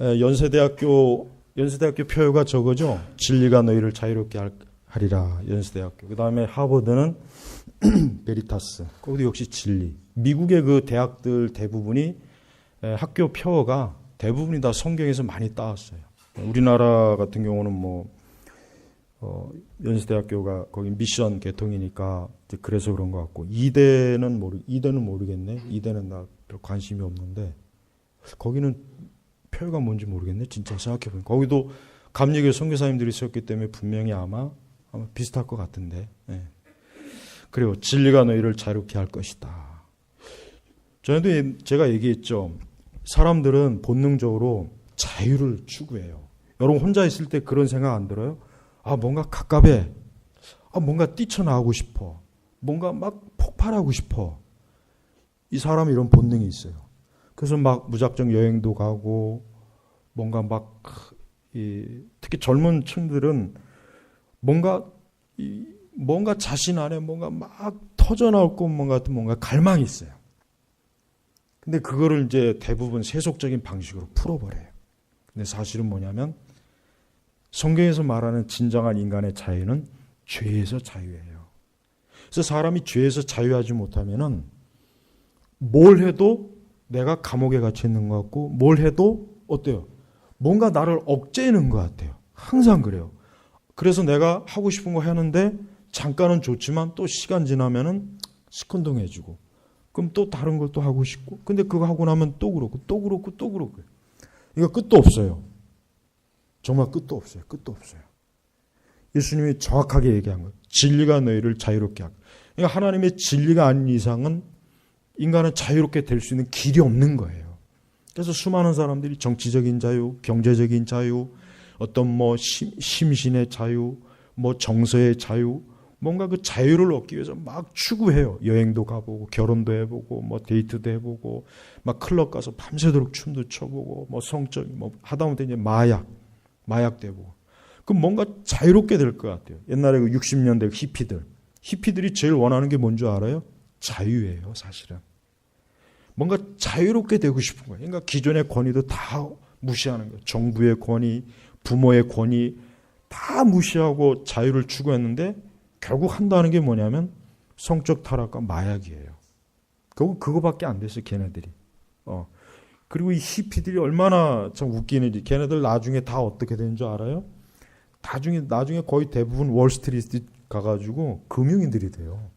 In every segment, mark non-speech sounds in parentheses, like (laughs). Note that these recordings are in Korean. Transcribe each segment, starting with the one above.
에, 연세대학교 연세대학교 표가 저거죠. 진리가 너희를 자유롭게 할- 하리라. 연세대학교. 그 다음에 하버드는 (clears throat) 베리타스. 거기도 역시 진리. 미국의 그 대학들 대부분이 에, 학교 표어가 대부분이 다 성경에서 많이 따왔어요. 우리나라 같은 경우는 뭐 어, 연세대학교가 거기 미션 개통이니까 이제 그래서 그런 것 같고 이대는 모르 이대는 모르겠네. 이대는 나 별 관심이 없는데 거기는 표가 뭔지 모르겠네. 진짜 생각해 보니까 거기도 감리교 선교사님들이 있었기 때문에 분명히 아마 아마 비슷할 것 같은데. 예. 그리고 진리가 너희를 자유롭게 할 것이다. 전에도 예- 제가 얘기했죠. 사람들은 본능적으로 자유를 추구해요. 여러분 혼자 있을 때 그런 생각 안 들어요? 아 뭔가 갑갑해. 아 뭔가 뛰쳐나오고 싶어. 뭔가 막 폭발하고 싶어. 이 사람이 이런 본능이 있어요. 그래서 막 무작정 여행도 가고 뭔가 막 이, 특히 젊은 층들은 뭔가 이, 뭔가 자신 안에 뭔가 막 터져 나올 것만 같은 뭔가 갈망이 있어요. 근데 그거를 이제 대부분 세속적인 방식으로 풀어버려요. 근데 사실은 뭐냐면 성경에서 말하는 진정한 인간의 자유는 죄에서 자유예요. 그래서 사람이 죄에서 자유하지 못하면은 뭘 해도 내가 감옥에 갇혀 있는 것 같고 뭘 해도 어때요? 뭔가 나를 억제하는 것 같아요. 항상 그래요. 그래서 내가 하고 싶은 거 하는데 잠깐은 좋지만 또 시간 지나면은 시큰둥해지고 그럼 또 다른 걸 또 하고 싶고 근데 그거 하고 나면 또 그렇고 또 그렇고 또 그렇고 이거 끝도 없어요. 정말 끝도 없어요. 끝도 없어요. 예수님이 정확하게 얘기한 거예요. 진리가 너희를 자유롭게 하고. 그러니까 하나님의 진리가 아닌 이상은 인간은 자유롭게 될 수 있는 길이 없는 거예요. 그래서 수많은 사람들이 정치적인 자유, 경제적인 자유, 어떤 뭐 심, 심신의 자유, 뭐 정서의 자유, 뭔가 그 자유를 얻기 위해서 막 추구해요. 여행도 가보고, 결혼도 해보고, 뭐 데이트도 해보고, 막 클럽 가서 밤새도록 춤도 춰보고, 뭐 성적인, 뭐 하다못해 이제 마약, 마약도 해보고. 그럼 뭔가 자유롭게 될 것 같아요. 옛날에 그 60년대 히피들. 히피들이 제일 원하는 게 뭔 줄 알아요? 자유예요, 사실은. 뭔가 자유롭게 되고 싶은 거예요. 그러니까 기존의 권위도 다 무시하는 거예요. 정부의 권위, 부모의 권위 다 무시하고 자유를 추구했는데 결국 한다는 게 뭐냐면 성적 타락과 마약이에요. 결국 그거밖에 안 됐어요, 걔네들이. 어. 그리고 이 히피들이 얼마나 참 웃기는지 걔네들 나중에 다 어떻게 되는 줄 알아요? 나중에 나중에 거의 대부분 월스트리트 가가지고 금융인들이 돼요.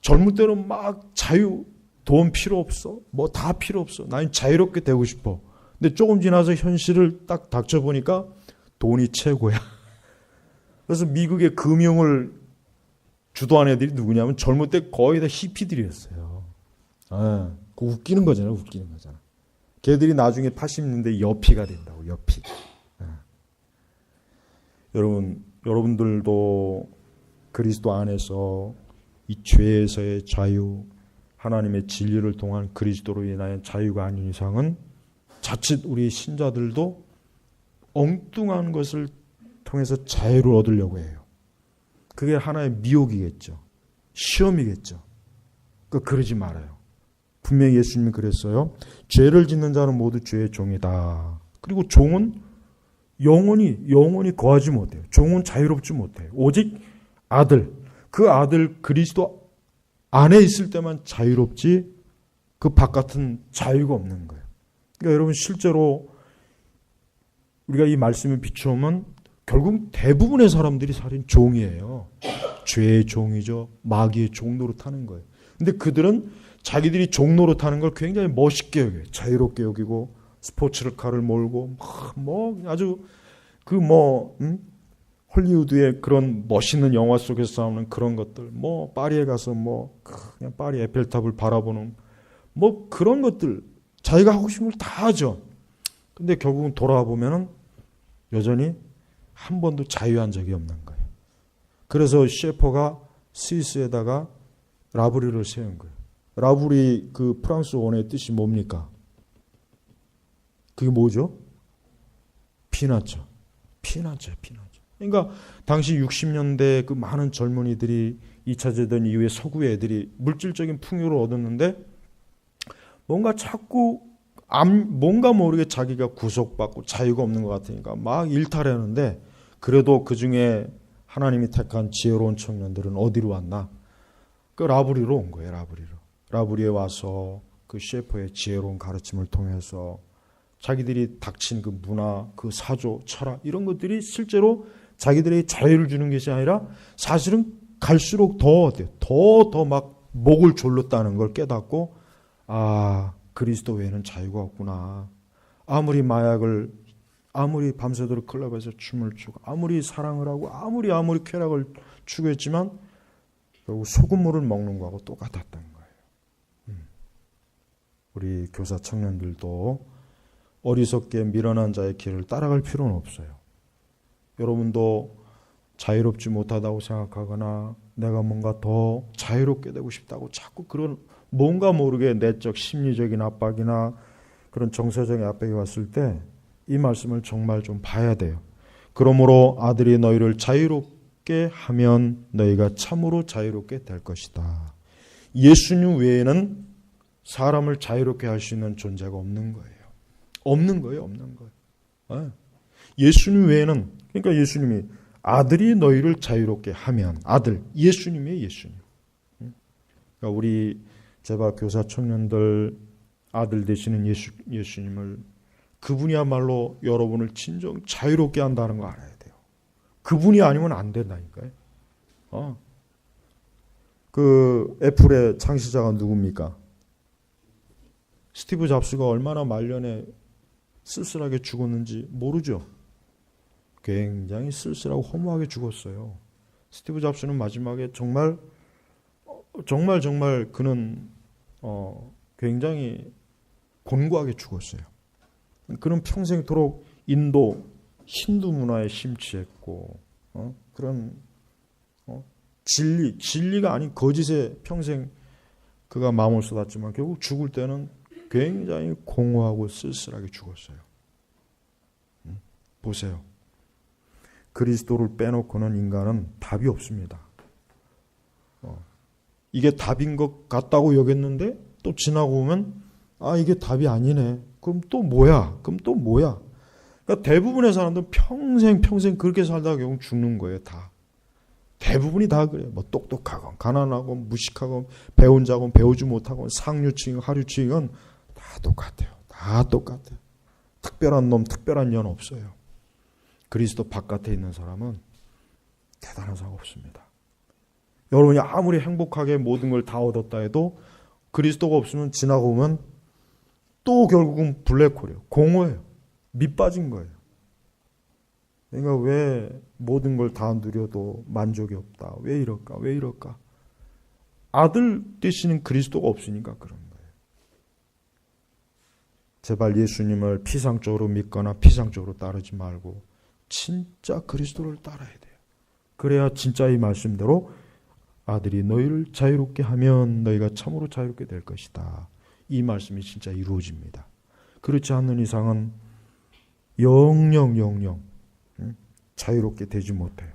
젊을 때는 막 자유, 돈 필요 없어. 뭐 다 필요 없어. 나는 자유롭게 되고 싶어. 근데 조금 지나서 현실을 딱 닥쳐보니까 돈이 최고야. (laughs) 그래서 미국의 금융을 주도한 애들이 누구냐면 젊을 때 거의 다 히피들이었어요. 아, 그 웃기는 거잖아, 웃기는 거잖아. 걔들이 나중에 80년대 여피가 된다고, 여피. 아. 여러분, 여러분들도 그리스도 안에서 이 죄에서의 자유, 하나님의 진리를 통한 그리스도로 인하여 자유가 아닌 이상은 자칫 우리 신자들도 엉뚱한 것을 통해서 자유를 얻으려고 해요. 그게 하나의 미혹이겠죠. 시험이겠죠. 그 그러지 말아요. 분명히 예수님이 그랬어요. 죄를 짓는 자는 모두 죄의 종이다. 그리고 종은 영원히 영원히 거하지 못해요. 종은 자유롭지 못해요. 오직 아들 그 아들 그리스도 안에 있을 때만 자유롭지 그 바깥은 자유가 없는 거예요. 그러니까 여러분 실제로 우리가 이 말씀을 비추면 결국 대부분의 사람들이 살인 종이에요. 죄의 종이죠. 마귀의 종로로 타는 거예요. 근데 그들은 자기들이 종로로 타는 걸 굉장히 멋있게 여겨요. 자유롭게 여기고 스포츠를 칼을 몰고 막뭐 아주 그뭐 음? 헐리우드의 그런 멋있는 영화 속에서 나오는 그런 것들, 뭐 파리에 가서 뭐 그냥 파리 에펠탑을 바라보는 뭐 그런 것들 자기가 하고 싶은 걸 다 하죠. 근데 결국은 돌아와 보면은 여전히 한 번도 자유한 적이 없는 거예요. 그래서 셰퍼가 스위스에다가 라브리를 세운 거예요. 라브리 그 프랑스 원어의 뜻이 뭡니까? 그게 뭐죠? 피나처. 피나처, 피나처. 그러니까 당시 60년대 그 많은 젊은이들이 2차 대전 이후에 서구 애들이 물질적인 풍요를 얻었는데 뭔가 자꾸 암- 뭔가 모르게 자기가 구속받고 자유가 없는 것 같으니까 막 일탈하는데 그래도 그 중에 하나님이 택한 지혜로운 청년들은 어디로 왔나? 그 라브리로 온 거예요, 라브리로. 라브리에 와서 그 셰퍼의 지혜로운 가르침을 통해서 자기들이 닥친 그 문화, 그 사조, 철학 이런 것들이 실제로 자기들에게 자유를 주는 것이 아니라 사실은 갈수록 더 더 더 막 목을 졸랐다는 걸 깨닫고 아 그리스도 외에는 자유가 없구나. 아무리 마약을 아무리 밤새도록 클럽에서 춤을 추고 아무리 사랑을 하고 아무리 아무리 쾌락을 추구했지만 결국 소금물을 먹는 거하고 똑같았던 거예요. 음. 우리 교사 청년들도 어리석게 미련한 자의 길을 따라갈 필요는 없어요. 여러분도 자유롭지 못하다고 생각하거나 내가 뭔가 더 자유롭게 되고 싶다고 자꾸 그런 뭔가 모르게 내적 심리적인 압박이나 그런 정서적인 압박이 왔을 때 이 말씀을 정말 좀 봐야 돼요. 그러므로 아들이 너희를 자유롭게 하면 너희가 참으로 자유롭게 될 것이다. 예수님 외에는 사람을 자유롭게 할 수 있는 존재가 없는 거예요. 없는 거예요, 없는 거예요. 예. 예수님 외에는 그러니까 예수님이 아들이 너희를 자유롭게 하면 아들 예수님이에요, 예수님. 그러니까 우리 제발 교사 청년들 아들 되시는 예수 예수님을 그분이야말로 여러분을 진정 자유롭게 한다는 거 알아야 돼요. 그분이 아니면 안 된다니까요. 어. 그 애플의 창시자가 누굽니까? 스티브 잡스가 얼마나 말년에 쓸쓸하게 죽었는지 모르죠. 굉장히 쓸쓸하고 허무하게 죽었어요. 스티브 잡스는 마지막에 정말 어, 정말 정말 그는 어, 굉장히 곤고하게 죽었어요. 그는 평생토록 인도 힌두 문화에 심취했고 어? 그런 어? 진리 진리가 아닌 거짓에 평생 그가 마음을 쏟았지만 결국 죽을 때는 굉장히 공허하고 쓸쓸하게 죽었어요. 음? 보세요. 그리스도를 빼놓고는 인간은 답이 없습니다. 어. 이게 답인 것 같다고 여겼는데 또 지나고 보면 아 이게 답이 아니네. 그럼 또 뭐야? 그럼 또 뭐야? 그러니까 대부분의 사람들은 평생 평생 그렇게 살다가 결국 죽는 거예요. 다. 대부분이 다 그래요. 뭐 똑똑하건 가난하건 무식하건 배운 자건 배우지 못하건 상류층 하류층은 다 똑같아요. 다 똑같아요. 특별한 놈, 특별한 년 없어요. 그리스도 바깥에 있는 사람은 대단한 사람 없습니다. 여러분이 아무리 행복하게 모든 걸 다 얻었다 해도 그리스도가 없으면 지나고 보면 또 결국은 블랙홀이에요. 공허해요. 밑 빠진 거예요. 그러니까 왜 모든 걸 다 누려도 만족이 없다. 왜 이럴까? 왜 이럴까? 아들 되시는 그리스도가 없으니까 그런 거예요. 제발 예수님을 피상적으로 믿거나 피상적으로 따르지 말고 진짜 그리스도를 따라야 돼요. 그래야 진짜 이 말씀대로 아들이 너희를 자유롭게 하면 너희가 참으로 자유롭게 될 것이다. 이 말씀이 진짜 이루어집니다. 그렇지 않는 이상은 영영 영영 자유롭게 되지 못해요.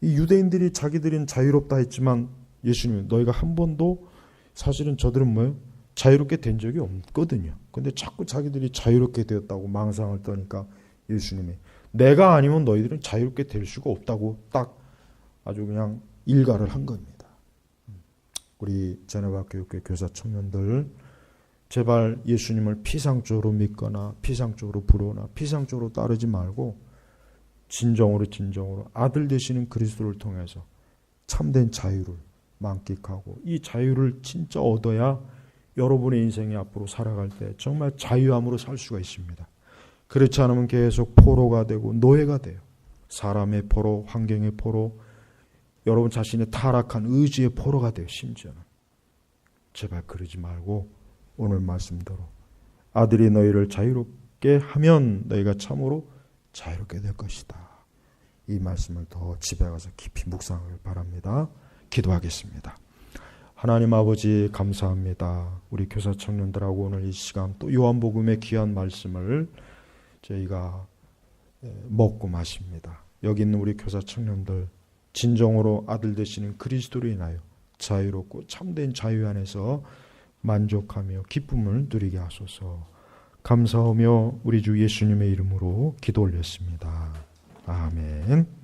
이 유대인들이 자기들은 자유롭다 했지만 예수님 너희가 한 번도 사실은 저들은 뭐예요? 자유롭게 된 적이 없거든요. 근데 자꾸 자기들이 자유롭게 되었다고 망상을 떠니까 예수님이 내가 아니면 너희들은 자유롭게 될 수가 없다고 딱 아주 그냥 일가를 한 겁니다. 우리 제네바 교육회 교사 청년들 제발 예수님을 피상적으로 믿거나 피상적으로 부르거나 피상적으로 따르지 말고 진정으로 진정으로 아들 되시는 그리스도를 통해서 참된 자유를 만끽하고 이 자유를 진짜 얻어야 여러분의 인생이 앞으로 살아갈 때 정말 자유함으로 살 수가 있습니다. 그렇지 않으면 계속 포로가 되고 노예가 돼요. 사람의 포로, 환경의 포로, 여러분 자신의 타락한 의지의 포로가 돼요. 심지어는. 제발 그러지 말고 오늘 말씀대로 아들이 너희를 자유롭게 하면 너희가 참으로 자유롭게 될 것이다. 이 말씀을 더 집에 가서 깊이 묵상하길 바랍니다. 기도하겠습니다. 하나님 아버지 감사합니다. 우리 교사 청년들하고 오늘 이 시간 또 요한복음의 귀한 말씀을 저희가 먹고 마십니다. 여기 있는 우리 교사 청년들 진정으로 아들 되시는 그리스도로 인하여 자유롭고 참된 자유 안에서 만족하며 기쁨을 누리게 하소서. 감사하며 우리 주 예수님의 이름으로 기도 올렸습니다. 아멘.